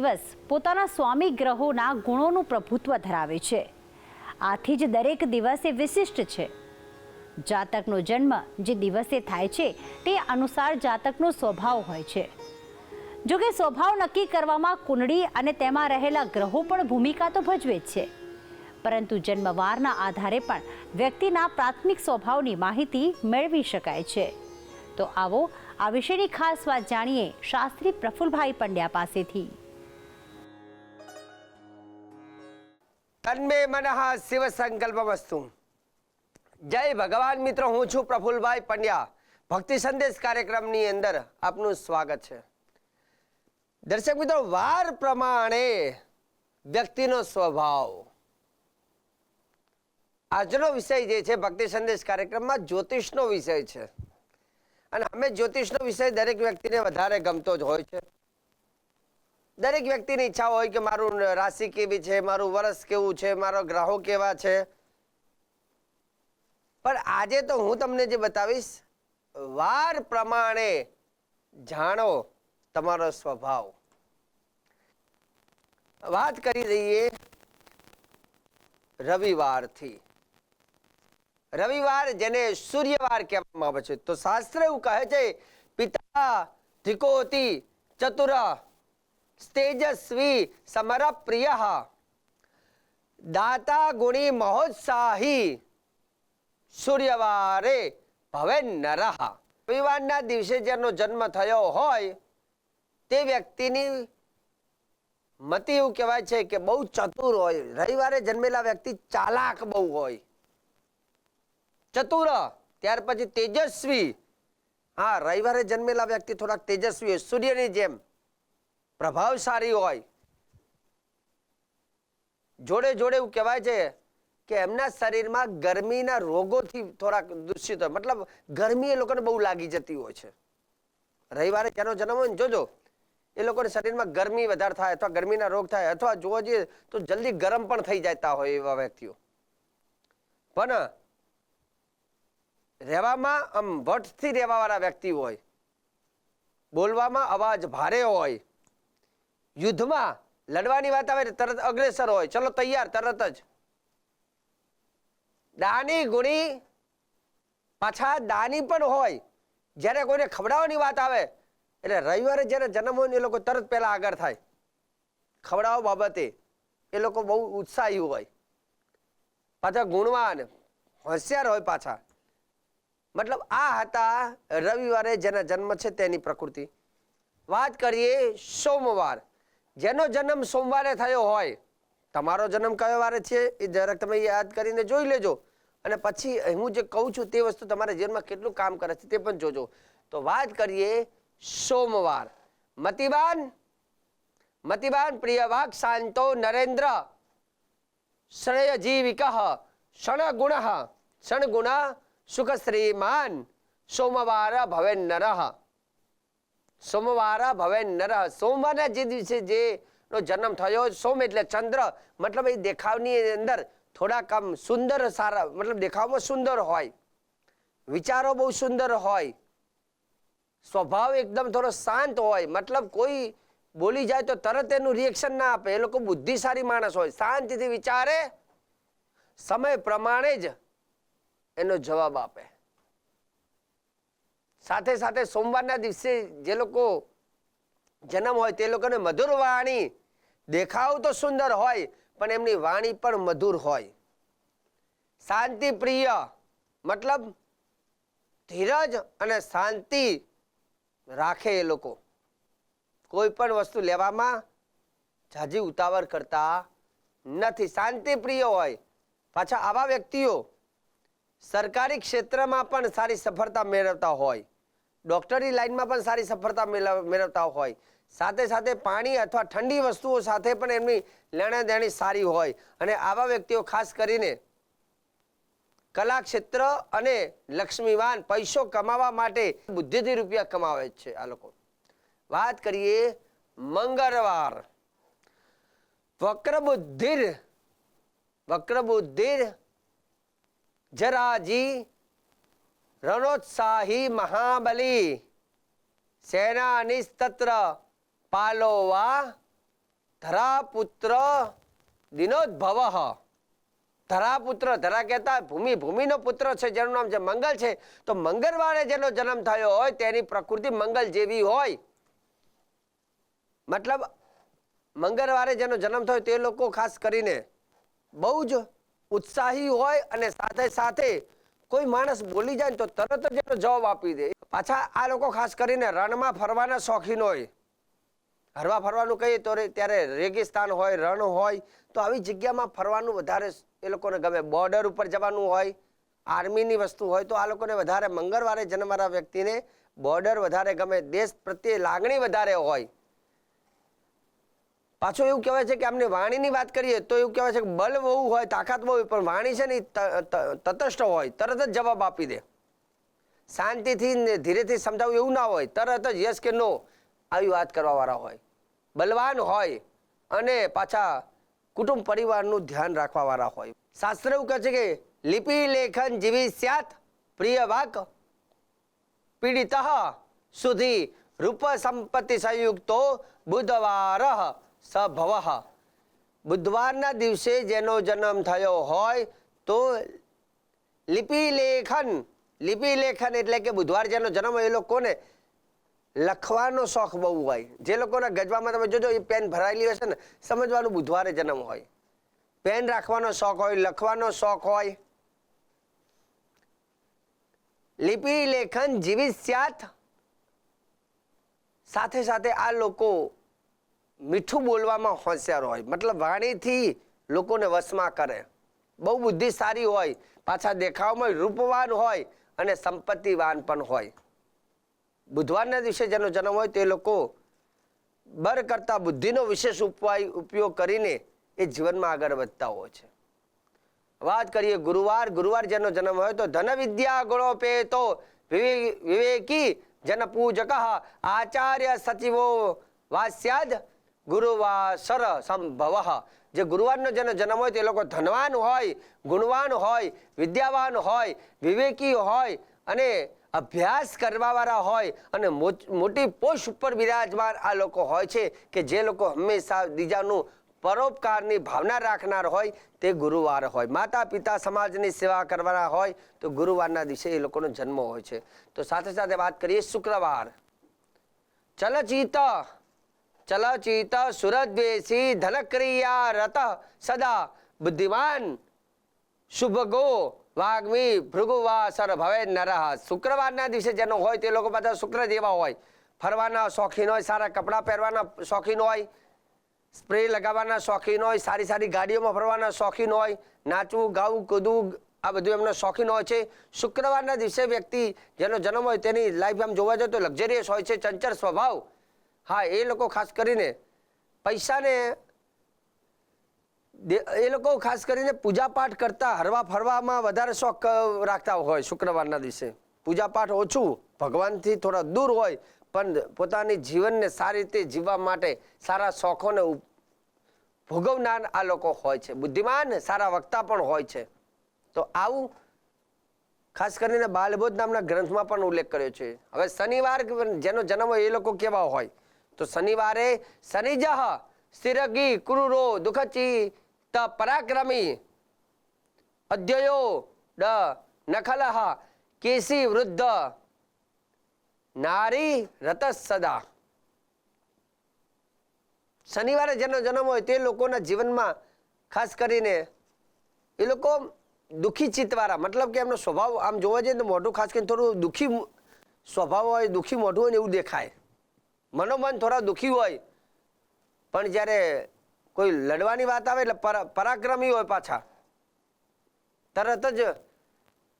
દિવસ પોતાના સ્વામી ગ્રહોના ગુણોનું પ્રભુત્વ ધરાવે છે. આથી જ દરેક દિવસ એ વિશિષ્ટ છે. જાતકનો જન્મ જે દિવસે થાય છે તે અનુસાર જાતકનો સ્વભાવ હોય છે. જો કે સ્વભાવ નક્કી કરવામાં કુંડળી અને તેમાં રહેલા ગ્રહો પણ ભૂમિકા તો ભજવે જ છે. પરંતુ જન્મવારના આધારે પણ વ્યક્તિના પ્રાથમિક સ્વભાવની માહિતી મેળવી શકાય છે. તો આવો આ વિશેની ખાસ વાત જાણીએ શાસ્ત્રી પ્રફુલભાઈ પંડ્યા પાસેથી. તન્મે મનઃ શિવ સંકલ્પમસ્તુ જય ભગવાન મિત્રો હું છું પ્રફુલભાઈ પંડ્યા ભક્તિ સંદેશ કાર્યક્રમની અંદર આપનું સ્વાગત છે દર્શક મિત્રો વાર પ્રમાણે વ્યક્તિનો સ્વભાવ આજનો વિષય જે છે ભક્તિ સંદેશ કાર્યક્રમમાં જ્યોતિષનો વિષય છે અને અમે જ્યોતિષનો વિષય દરેક વ્યક્તિને વધારે ગમતો જ હોય છે દરેક વ્યક્તિની ઈચ્છા હોય કે મારું રાશિ કેવી છે, મારું વર્ષ કેવું છે, મારો ગ્રહો કેવા છે. પણ આજે તો હું તમને જે બતાવીશ, વાર પ્રમાણે જાણો તમારો સ્વભાવ. વાત કરી દઈએ રવિવારથી. રવિવાર જેને સૂર્યવાર કહેવામાં આવે છે. તો શાસ્ત્ર એવું કહે છે, પિતા ત્રિકોટી ચતુર તેજસ્વી સમર પ્રિય દાતા ગુણી મહોત્સાહી સૂર્યવારે ભવે નર રવિવારના દિવસે જેનો જન્મ થયો હોય તે વ્યક્તિની મતિ એવું કહેવાય છે કે બહુ ચતુર હોય રવિવારે જન્મેલા વ્યક્તિ ચાલાક બહુ હોય ચતુર ત્યાર પછી તેજસ્વી હા રવિવારે જન્મેલા વ્યક્તિ થોડાક તેજસ્વી હોય સૂર્યની જેમ પ્રભાવશાળી હોય. જોડે જોડે એવું કહેવાય છે કે એમના શરીરમાં ગરમીના રોગોથી થોડાક દૂષિત હોય. મતલબ ગરમી એ લોકોને બહુ લાગી જતી હોય છે. રવિવારે જેનો જન્મ હોય ને, જોજો. એ લોકોને શરીરમાં ગરમી વધારે થાય અથવા ગરમીના રોગ થાય અથવા જોવા જઈએ તો જલ્દી ગરમ પણ થઈ જતા હોય એવા વ્યક્તિઓ. પણ રહેવામાં આમ વટથી રહેવાવાળા વ્યક્તિ હોય, બોલવામાં અવાજ ભારે હોય યુદ્ધમાં લડવાની વાત આવે તરત અગ્રેસર હોય. ચલો, તૈયાર, તરત જ. દાની ગુણી પાછા દાની પણ હોય. જ્યારે કોઈને ખવડાવવાની વાત આવે, એટલે રવિવારે જ્યારે જન્મ હોય એ લોકો તરત પહેલાં આગળ થાય. ખવડાવો બાબતે એ લોકો બહુ ઉત્સાહી હોય. પાછા ગુણવાન, હોશિયાર હોય પાછા. મતલબ આ હતા રવિવારે જેના જન્મ છે તેની પ્રકૃતિ. વાત કરીએ સોમવાર. જેનો જન્મ સોમવારે થયો હોય, તમારો જન્મ કયો વારે છે એ જરાક તમે યાદ કરીને જોઈ લેજો. અને પછી હું જે કહું છું તે વસ્તુ તમારા જીવનમાં કેટલું કામ કરે છે તે પણ જોજો. તો વાત કરીએ સોમવાર. મતિબાન મતિબાન પ્રિયવાક, શાંતો, નરેન્દ્ર, શ્રેયજીવિક ષણગુણ શણગુણ સુખ શ્રીમાન સોમવાર ભવે નરઃ સોમવાર ભવે નર. સોમવારના જે દિવસે જે નો જન્મ થયો, સોમ એટલે ચંદ્ર. મતલબ એ દેખાવની અંદર થોડાક આમ સુંદર સારા, મતલબ દેખાવમાં સુંદર હોય. વિચારો બહુ સુંદર હોય. સ્વભાવ એકદમ થોડો શાંત હોય. મતલબ કોઈ બોલી જાય તો તરત એનું રિએક્શન ના આપે. એ લોકો બુદ્ધિશાળી માણસ હોય. શાંતિથી વિચારે. સમય પ્રમાણે જ એનો જવાબ આપે. સાથે સાથે સોમવારના દિવસે જે લોકો જન્મ હોય તે લોકોને મધુર વાણી દેખાવ તો સુંદર હોય, પણ એમની વાણી પણ મધુર હોય. શાંતિ પ્રિય મતલબ ધીરજ અને શાંતિ રાખે એ લોકો. કોઈ પણ વસ્તુ લેવામાં જાજી ઉતાવળ કરતા નથી. શાંતિ પ્રિય હોય. પાછા આવા વ્યક્તિઓ સરકારી ક્ષેત્રમાં પણ સારી સફળતા મેળવતા હોય. ડોક્ટરી લાઈનમાં પણ સારી સફળતા મેળવ- મેળવતા હોય. સાથે સાથે પાણી અથવા ઠંડી વસ્તુઓ સાથે પણ એમની લેણા દેણી સારી હોય. અને આવા વ્યક્તિઓ ખાસ કરીને કલા ક્ષેત્ર અને લક્ષ્મીવાન પૈસો કમાવા માટે બુદ્ધિથી રૂપિયા કમાવે છે આ લોકો. વાત કરીએ મંગળવાર. વક્રબુદ્ધિર વક્રબુદ્ધિર જરાજી રણોત્સાહી મહાબલી. સેનાનિસ્તત્ર પાલોવા ધરાપુત્ર દિનોદ્ભવ. ધરાપુત્ર ધરા કહેતા ભૂમિ, ભૂમિનો પુત્ર છે, જેનું નામ છે મંગલ છે. તો મંગળવારે જેનો જન્મ થયો હોય, તેની પ્રકૃતિ મંગલ જેવી હોય. મતલબ, મંગળવારે જેનો જન્મ થયો તે લોકો ખાસ કરીને બહુ જ ઉત્સાહી હોય અને સાથે સાથે કોઈ માણસ બોલી જાય તો તરત જ એનો જવાબ આપી દે. પાછા આ લોકો ખાસ કરીને રણમાં ફરવાના શોખીન હોય. હરવા ફરવાનું કહીએ તો ત્યારે રેગિસ્તાન હોય, રણ હોય, તો આવી જગ્યામાં ફરવાનું વધારે એ લોકોને ગમે. બોર્ડર ઉપર જવાનું હોય, આર્મીની વસ્તુ હોય, તો આ લોકોને વધારે મંગળવારે જન્મવાળા વ્યક્તિને બોર્ડર વધારે ગમે. દેશ પ્રત્યે લાગણી વધારે હોય. પાછું એવું કહેવાય છે કે આપણે વાણીની વાત કરીએ તો એવું કહેવાય છે કે બલ બહુ હોય, તાકાત બહુ હોય, પણ વાણી છે ને તટસ્થ હોય, તરત જ જવાબ આપી દે. શાંતિથી ને ધીરેથી સમજાવવું એવું ના હોય, તરત જ યસ કે નો આવી વાત કરવાવાળા હોય. બલવાન હોય અને પાછા કુટુંબ પરિવારનું ધ્યાન રાખવાવાળા હોય. શાસ્ત્ર એવું કહે છે કે લિપિ લેખન જીવી સ્યાત પ્રિય વાક પીડિત સુધી રૂપ સંપત્તિ સંયુક્તો બુધવાર સભવ બુધવારના દિવસે જેનો જન્મ થયો હોય તો લિપિલેખન લિપિલેખન એટલે કે બુધવાર જેનો જન્મ હોય એ લોકોને લખવાનો શોખ બહુ હોય. જે લોકોના ગજવામાં તમે જોજો, એ પેન ભરાયેલી હશે ને, સમજવાનું બુધવારે જન્મ હોય. પેન રાખવાનો શોખ હોય, લખવાનો શોખ હોય. લિપિ લેખન જીવિત સ્યાત સાથે સાથે આ લોકો મીઠું બોલવામાં હોશિયાર હોય. મતલબ વાણીથી લોકોને વશમાં કરે. બહુ બુદ્ધિ સારી હોય, પાછા દેખાવમાં રૂપવાન હોય અને સંપત્તિવાન પણ હોય. બુધવારના દિવસે જેનો જન્મ હોય તે લોકો બર કરતા બુદ્ધિનો વિશેષ ઉપાય ઉપયોગ કરીને એ જીવનમાં આગળ વધતા હોય છે. વાત કરીએ ગુરુવાર. ગુરુવાર જેનો જન્મ હોય તો ધન વિદ્યા ગુણોપે તો વિવેકી જન પૂજક આચાર્ય સચિવો વાસ્યાદ ગુરુવાસર સંભવ. જે ગુરુવારનો જેનો જન્મ હોય તે લોકો ધનવાન હોય, ગુણવાન હોય, વિદ્યાવાન હોય, વિવેકી હોય અને અભ્યાસ કરવાવાળા હોય અને મોટી પોસ્ટ ઉપર બિરાજમાન આ લોકો હોય છે કે જે લોકો હંમેશા બીજાનું પરોપકારની ભાવના રાખનાર હોય તે ગુરુવાર હોય. માતા પિતા સમાજની સેવા કરવાના હોય તો ગુરુવારના દિવસે એ લોકોનો જન્મ હોય છે. તો સાથે સાથે વાત કરીએ શુક્રવાર. ચલચિત ચલચિત સુરદ્વેષી ધનક્રિયા રત સદા બુદ્ધિમાન શુભગો વાગ્મી ભૃગુવાસર ભવે નરહ શુક્રવારના દિવસે જેનો હોય તે લોકો બધા શુક્ર જેવા હોય ફરવાના શોખીન હોય સારા કપડાં પહેરવાના શોખીન હોય સ્પ્રે લગાવવાના શોખીન હોય સારી સારી ગાડીઓમાં ફરવાના શોખીન હોય નાચવું ગાવું કૂદવું આ બધું એમનો શોખીન હોય છે। શુક્રવારના દિવસે વ્યક્તિ જેનો જન્મ હોય તેની લાઈફ આમ જોવા જાય તો લક્ઝરિયસ હોય છે ચંચળ સ્વભાવ હા, એ લોકો ખાસ કરીને પૈસાને એ લોકો ખાસ કરીને પૂજાપાઠ કરતા હરવા ફરવામાં વધારે શોખ રાખતા હોય શુક્રવારના દિવસે. પૂજાપાઠ ઓછું, ભગવાનથી થોડા દૂર હોય, પણ પોતાની જીવનને સારી રીતે જીવવા માટે સારા શોખોને ભોગવનાર આ લોકો હોય છે. બુદ્ધિમાન, સારા વક્તા પણ હોય છે. તો આવું ખાસ કરીને બાલબોધ નામના ગ્રંથમાં પણ ઉલ્લેખ કર્યો છે. હવે શનિવાર, જેનો જન્મ એ લોકો કેવા હોય? તો શનિવારે શનિજહ સ્થિરગી ક્રૂરો, દુઃખચી, ત પરાક્રમી, અધ્યયો, ડ, નખલહ કેસી વૃદ્ધ, નારી રત સદા શનિવારે જેનો જન્મ હોય તે લોકોના જીવનમાં ખાસ કરીને એ લોકો દુઃખી ચિત્તવાળા, મતલબ કે એમનો સ્વભાવ આમ જોવા જઈએ તો મોઢું ખાસ કરીને થોડું દુઃખી સ્વભાવ હોય, દુઃખી મોઢું હોય ને એવું દેખાય. મનોમન થોડા દુઃખી હોય. પણ જ્યારે કોઈ લડવાની વાત આવે એટલે પરા- પરાક્રમી હોય પાછા. તરત જ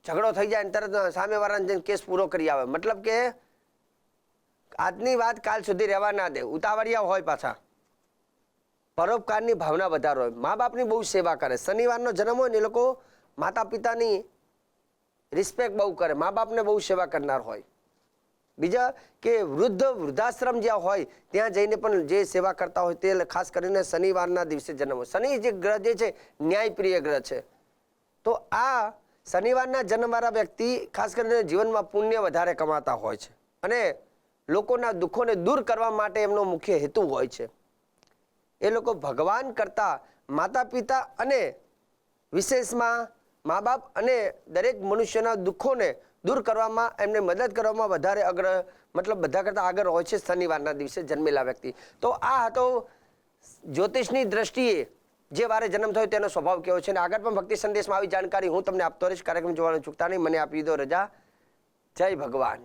ઝઘડો થઈ જાય ને તરત સામેવાળાને જઈને કેસ પૂરો કરી આવે. મતલબ કે આજની વાત કાલ સુધી રહેવા ના દે. ઉતાવળિયા હોય પાછા. પરોપકારની ભાવના વધારે હોય. મા બાપની બહુ સેવા કરે. શનિવારનો જન્મ હોય ને એ લોકો માતા પિતાની રિસ્પેક્ટ બહુ કરે. મા બાપને બહુ સેવા કરનાર હોય. બીજા કે વૃદ્ધ વૃદ્ધાશ્રમ જ્યાં હોય, ત્યાં જઈને પણ જે સેવા કરતા હોય તે ખાસ કરીને શનિવારના દિવસે જન્મ શનિ જે ગ્રહ જે છે, ન્યાયપ્રિય ગ્રહ છે. તો આ શનિવારના જન્મવાળા વ્યક્તિ ખાસ કરીને જીવનમાં પુણ્ય વધારે કમાતા હોય છે અને લોકોના દુઃખોને દૂર કરવા માટે એમનો મુખ્ય હેતુ હોય છે. એ લોકો ભગવાન કરતાં માતા પિતા અને વિશેષમાં મા બાપ અને દરેક મનુષ્યના દુઃખોને દૂર કરવામાં, એમને મદદ કરવામાં વધારે અગ્ર, મતલબ બધા કરતાં આગળ હોય છે શનિવારના દિવસે જન્મેલા વ્યક્તિ. તો આ હતો જ્યોતિષની દ્રષ્ટિએ જે વારે જન્મ થયો તેનો સ્વભાવ કેવો છે? અને આગળ પણ ભક્તિ સંદેશમાં આવી જાણકારી હું તમને આપતો રહીશ. કાર્યક્રમ જોવાનું ચૂકતા નહીં. મને આપી દો રજા. જય ભગવાન.